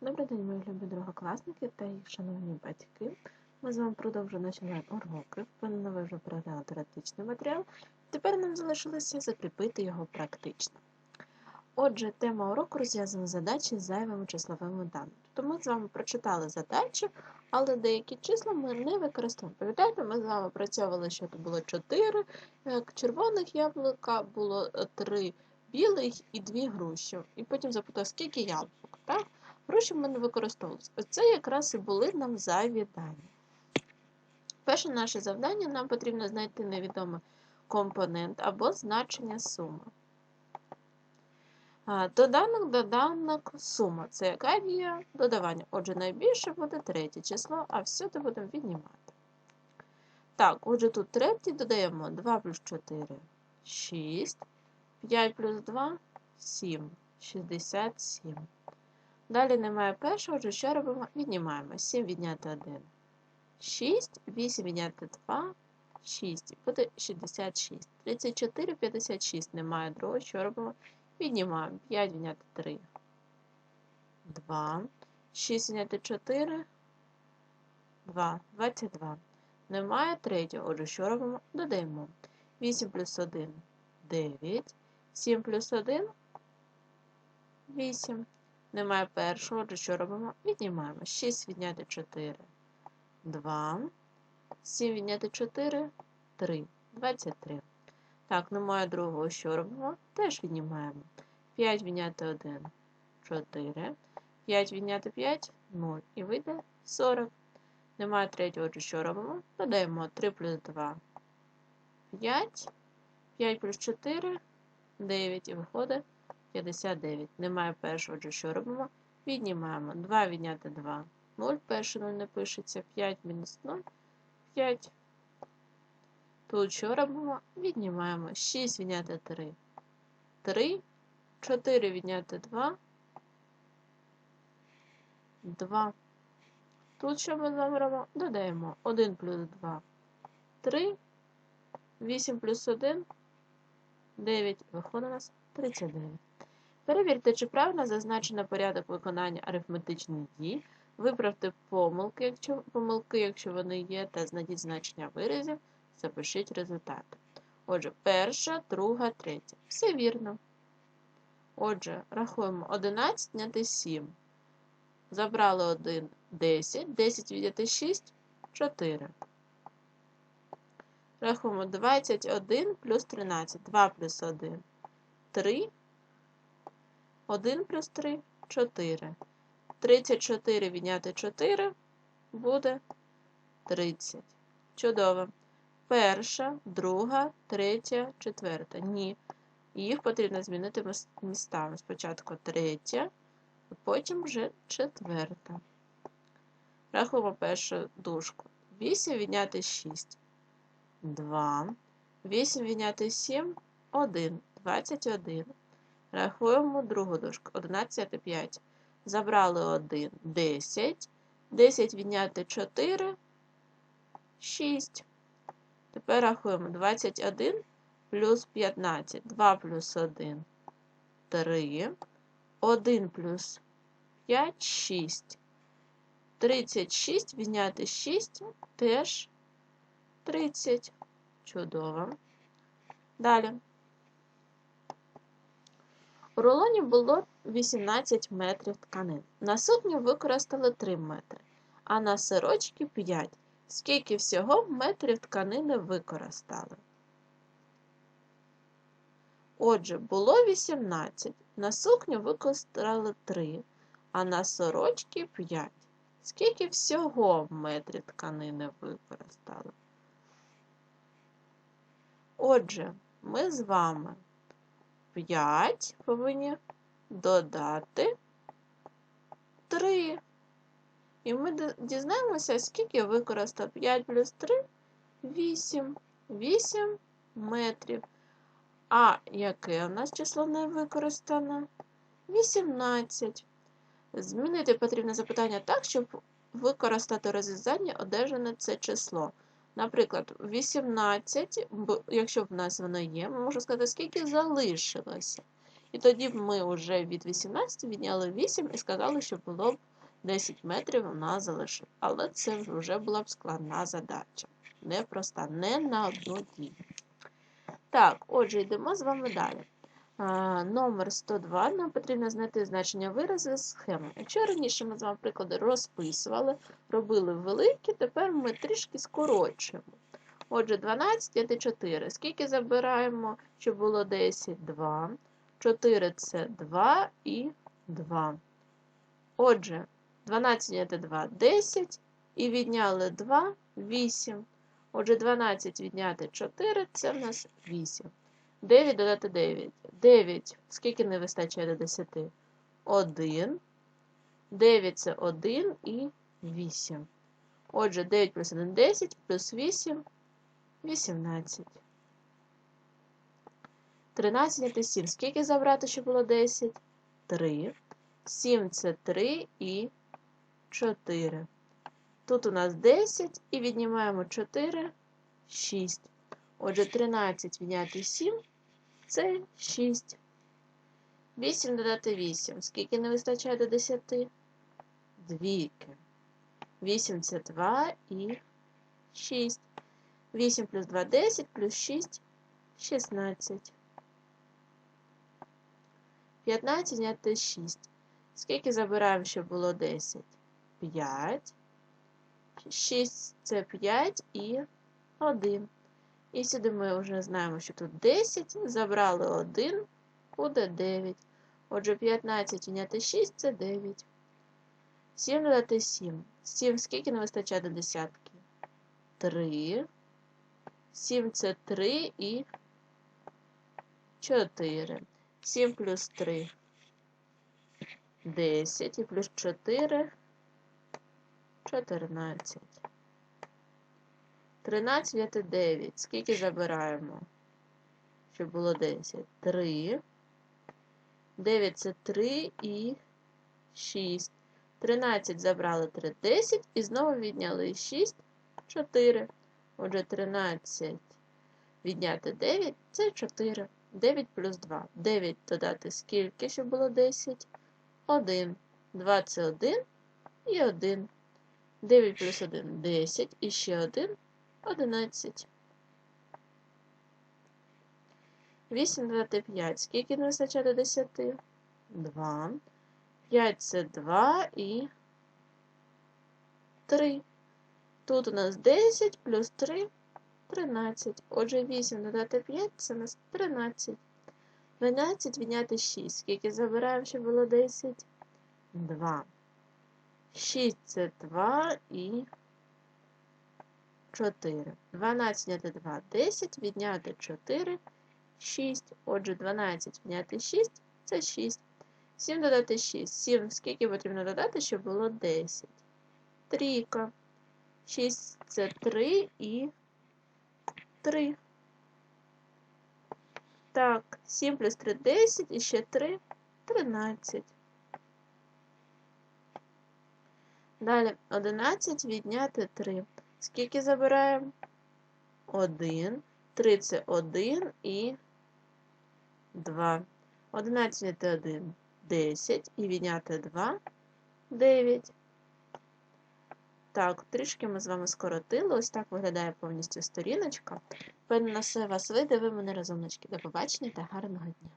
Добрий день, мої любі другокласники та їх шановні батьки. Ми з вами продовжуємо наші онлайн-уроки. Впевнено, ви вже переглянули теоретичний матеріал. Тепер нам залишилося закріпити його практично. Отже, тема уроку розв'язана задачі з зайвими числовими даними. Тобто ми з вами прочитали задачі, але деякі числа ми не використовуємо. Пам'ятаєте, ми з вами працьовували, що тут було 4 червоних яблука, було 3 білих і 2 груші. І потім запитав, скільки яблук. Так? Гроші в мене використовувалися. Оце якраз і були нам зайві дані. Перше наше завдання нам потрібно знайти невідомий компонент або значення суми. Доданок, доданок, сума. Це яка дія додавання. Отже, найбільше буде третє число, а всюди будемо віднімати. Так, отже, тут третє додаємо 2 плюс 4 6, 5 плюс 2 7, 67. Далі немає першого, отже, що робимо? Віднімаємо. 7 відняти 1. 6, 8 відняти 2, 6. Буде 66. 34, 56. Немає другого, що робимо? Віднімаємо. 5 відняти 3. 2. 6 відняти 4. 2. 22. Немає третього. Отже, що робимо? Додаємо. 8 плюс 1 9. 7 плюс 1 8. Немає першого, отже, що робимо? Віднімаємо. 6 відняти 4. 2. 7 відняти 4, 3. 23. Так, немає другого, що робимо? Теж віднімаємо. 5 відняти 1, 4. 5 відняти 5, 0. І вийде 40. Немає третього, отже, що робимо? Додаємо 3 плюс 2, 5. 5 плюс 4, 9. І виходить 59. Немає першого, отже, що робимо? Віднімаємо 2 відняти 2. 0, перший 0 не пишеться, 5 мінус 0, 5. Тут що робимо? Віднімаємо 6 відняти 3, 3, 4 відняти 2, 2. Тут що ми робимо? Додаємо 1 плюс 2, 3, 8 плюс 1, 9. Виходить у нас 39. Перевірте, чи правильно зазначено порядок виконання арифметичних дій. Виправте помилки, якщо, помилки, якщо вони є, та знайдіть значення виразів, запишіть результат. Отже, перша, друга, третя. Все вірно. Отже, рахуємо 11 відняти 7. Забрали 1 10, 10 відняти 6 4. Рахуємо 21 плюс 13. 2 плюс 1 3. 1 плюс 3 4. 34 відняти 4 буде 30. Чудово. Перша, друга, третя, четверта. Ні. Їх потрібно змінити містами. Спочатку третя, а потім вже четверта. Рахуємо першу дужку. 8 відняти 6. 2. 8 відняти 7 1. 21. Рахуємо другу дужку. 11 5. Забрали 1 10. 10 відняти 4 6. Тепер рахуємо 21 плюс 15. 2 плюс 1 3. 1 плюс 5 6. 36 відняти 6 теж 30. Чудово. Далі. У рулоні було 18 метрів тканин. На сукню використали 3 метри, а на сорочки 5. Скільки всього метрів тканини використали? Отже, було 18. На сукню використали 3, а на сорочки 5. Скільки всього метрів тканини використали? Отже, ми з вами 5 повинні додати 3. І ми дізнаємося, скільки використав 5 плюс 3 8. 8 метрів. А яке у нас число не використано? 18. Змінити потрібне запитання так, щоб використати розв'язання одержане це число. Наприклад, 18, якщо в нас воно є, ми можемо сказати, скільки залишилося. І тоді б ми вже від 18 відняли 8 і сказали, що було б 10 метрів у нас залишилось. Але це вже була б складна задача. Непроста, не на одну дію. Так, отже, йдемо з вами далі. Номер 102 нам потрібно знайти значення вирази з схеми. Якщо раніше ми з вами приклади розписували, робили великі, тепер ми трішки скорочуємо. Отже, 12 відняти 4. Скільки забираємо, щоб було 10? 2. 4 це 2 і 2. Отже, 12 відняти 2 10 і відняли 2 8. Отже, 12 відняти 4 це в нас 8. 9 додати 9. 9. Скільки не вистачає до 10? 1. 9 це 1 і 8. Отже, 9 плюс 1 10, плюс 8 18. 13 відняти 7. Скільки забрати, щоб було 10? 3. 7 це 3 і 4. Тут у нас 10 і віднімаємо 4, 6. Отже, 13 відняти 7 це 6. 8 додати 8. Скільки не вистачає до 10? Двійки. 8 це 2 і 6. 8 плюс 2 10, плюс 6 16. 15 відняти 6. Скільки забираємо, щоб було 10? 5. 6 це 5 і 1. І сюди ми вже знаємо, що тут 10, забрали 1, буде 9. Отже, 15 відняти 6 це 9. 7 додати 7. 7 скільки не вистачає до десятки? 3. 7 це 3 і 4. 7 плюс 3 10 і плюс 4 14. 13 відняти 9. Скільки забираємо? Щоб було 10. 3. 9 це 3 і 6. 13 забрали 3, 10 і знову відняли 6, 4. Отже, 13 відняти 9 це 4. 9 плюс 2. 9 додати скільки, щоб було 10? 1. 2 це 1 і 1. 9 плюс 1 10 і ще 1 11. 8 додати 5. Скільки не вистачає до 10? 2. 5 це 2 і 3. Тут у нас 10 плюс 3 13. Отже, 8 додати 5 це у нас 13. 12 відняти 6. Скільки забираємо, щоб було 10? 2. 6 це 2 і 4. 12 відняти 2 10, відняти 4 6. Отже, 12 відняти 6 це 6. 7 додати 6. 7 скільки потрібно додати, щоб було 10. Трійка. 6 це 3 і 3. Так, 7 плюс 3 10 і ще 3 13. Далі 11 відняти 3. Скільки забираємо? 1. 3 це 1 і 2. 11 відняти 1 10 і відняти 2 9. Так, трішки ми з вами скоротили. Ось так виглядає повністю сторіночка. Певно, на все вас вийде, ви мене розумнички. До побачення та гарного дня!